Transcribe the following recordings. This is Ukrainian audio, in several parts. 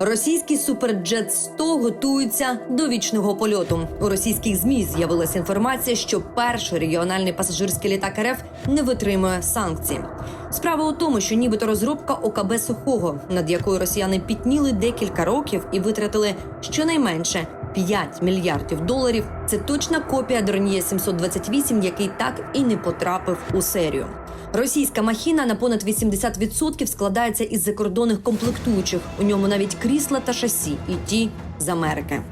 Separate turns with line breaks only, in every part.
Російський суперджет 100 готується до вічного польоту. У російських змі з'явилася інформація, що перший регіональний пасажирський літак РФ не витримує санкцій. Справа у тому, що нібито розробка ОКБ сухого, над якою росіяни пітніли декілька років і витратили щонайменше 5 мільярдів доларів. Це точна копія Дронія 728, який так і не потрапив у серію. Російська махіна на понад 80% складається із закордонних комплектуючих. У ньому навіть крісла та шасі, і ті з Америки.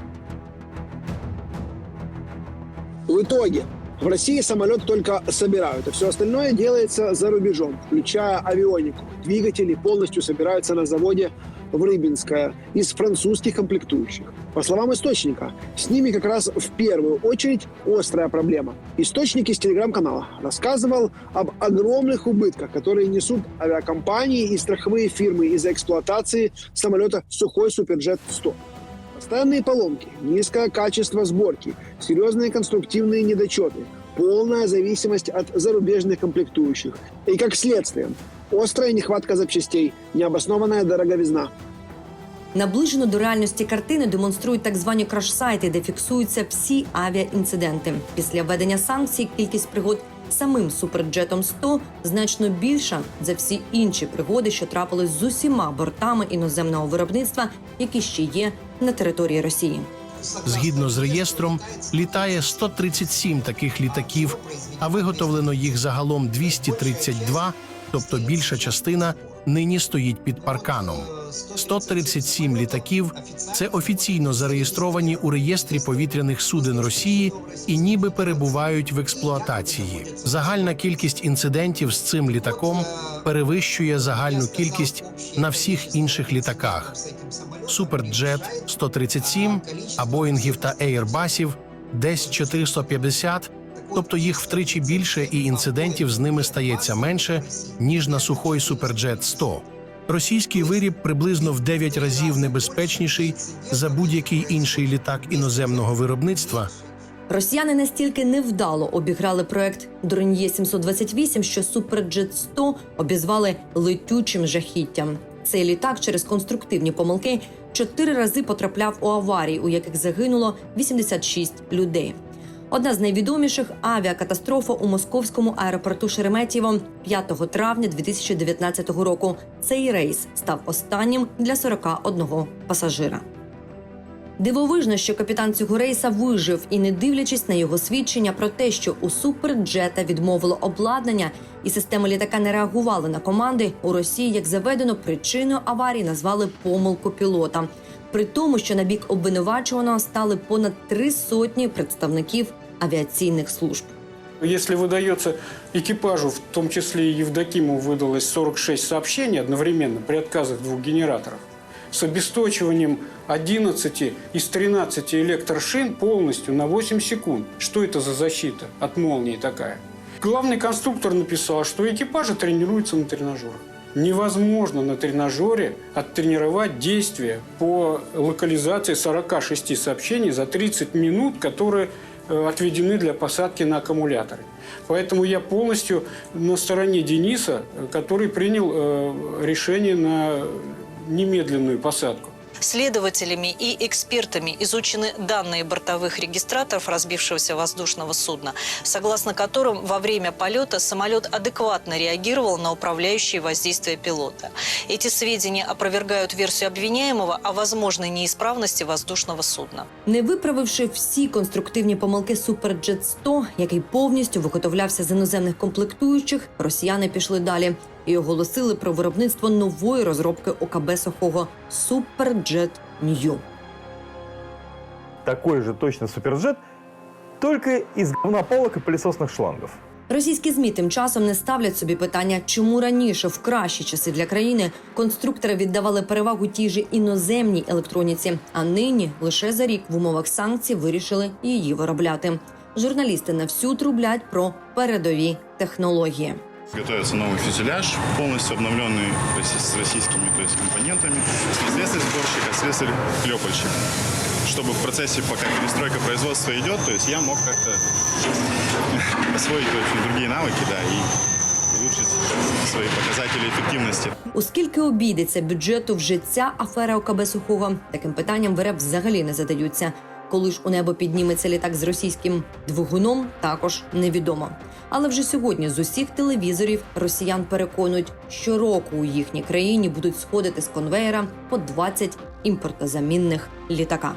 В итоге в России самолет только собирают, а все остальное делается за рубежом, включая авионику. Двигатели полностью собираются на заводе в Рыбинское из французских комплектующих. По словам источника, с ними как раз в первую очередь острая проблема. Источник из телеграм-канала рассказывал об огромных убытках, которые несут авиакомпании и страховые фирмы из-за эксплуатации самолета «Сухой Суперджет-100». Постоянные поломки, низкое качество сборки, серьезные конструктивные недочеты, полная зависимость от зарубежных комплектующих. И как следствие, острая нехватка запчастей, необоснованная дороговизна.
Наближено до реальності картини демонструють так звані краш-сайти, де фіксуються всі авіаінциденти. Після введення санкцій кількість пригод самим суперджетом 100 значно більша за всі інші пригоди, що трапились з усіма бортами іноземного виробництва, які ще є на території Росії.
Згідно з реєстром, літає 137 таких літаків, а виготовлено їх загалом 232, тобто більша частина нині стоїть під парканом. 137 літаків це офіційно зареєстровані у реєстрі повітряних суден Росії і ніби перебувають в експлуатації. Загальна кількість інцидентів з цим літаком перевищує загальну кількість на всіх інших літаках. Суперджет 137, а Боїнгів та Ейрбасів десь 450, тобто їх втричі більше, і інцидентів з ними стається менше ніж на сухой Суперджет 100. Російський виріб приблизно в 9 разів небезпечніший за будь-який інший літак іноземного виробництва.
Росіяни настільки невдало обіграли проект Дроньє 728, що Суперджет 100 обізвали летючим жахіттям. Цей літак через конструктивні помилки чотири рази потрапляв у аварії, у яких загинуло 86 людей. Одна з найвідоміших авіакатастрофа у московському аеропорту Шереметьєво 5 травня 2019 року. Цей рейс став останнім для 41 пасажира. Дивовижно, що капітан цього рейса вижив і, не дивлячись на його свідчення про те, що у суперджета відмовило обладнання і системи літака не реагували на команди, у Росії, як заведено, причиною аварії назвали помилку пілота. При тому, що на бік обвинувачуваного стали понад три сотні представників авіаційних служб.
Если выдается экипажу, в том числе и Евдокимову, выдалось 46 сообщений одновременно при отказах двух генераторов, с обесточиванием 11 из 13 электрошин полностью на 8 секунд. Что это за защита от молнии такая? Главный конструктор написал, что экипажи тренируются на тренажерах. Невозможно на тренажере оттренировать действия по локализации 46 сообщений за 30 минут, которые отведены для посадки на аккумуляторы. Поэтому я полностью на стороне Дениса, э, который принял э, решение на немедленную посадку.
Следователями и экспертами изучены данные бортовых регистраторов разбившегося воздушного судна, согласно которым во время полета самолет адекватно реагировал на управляющие воздействия пилота. Эти сведения опровергают версию обвиняемого о возможной неисправности воздушного судна.
Не виправивши всі конструктивні помилки Суперджет 100, який повністю виготовлявся з іноземних комплектуючих, росіяни пішли далі і оголосили про виробництво нової розробки ОКБ Сухого Суперджет Нью.
такой же точно суперджет, только из говнополок и пылесосных шлангов.
Російські змі тим часом не ставлять собі питання, чому раніше в кращі часи для країни конструктори віддавали перевагу тій же іноземній електроніці, а нині лише за рік в умовах санкцій вирішили її виробляти. Журналісти на всю трублять про передові технології.
Готовится новый фюзеляж, полностью обновленный то есть с российскими то есть, компонентами. Не слесарь-сборщик, а слесарь-клепальщик. Чтобы в процессе, пока перестройка производства идет, то есть я мог как-то освоить очень другие навыки, да, и улучшить свои показатели эффективности.
Оскільки обійдеться бюджету вже ця афера ОКБ Сухого, таким питанням в РФ взагалі не задаються. Коли ж у небо підніметься літак з російським двигуном, також невідомо. Але вже сьогодні з усіх телевізорів росіян переконують, що року у їхній країні будуть сходити з конвеєра по 20 імпортозамінних літака.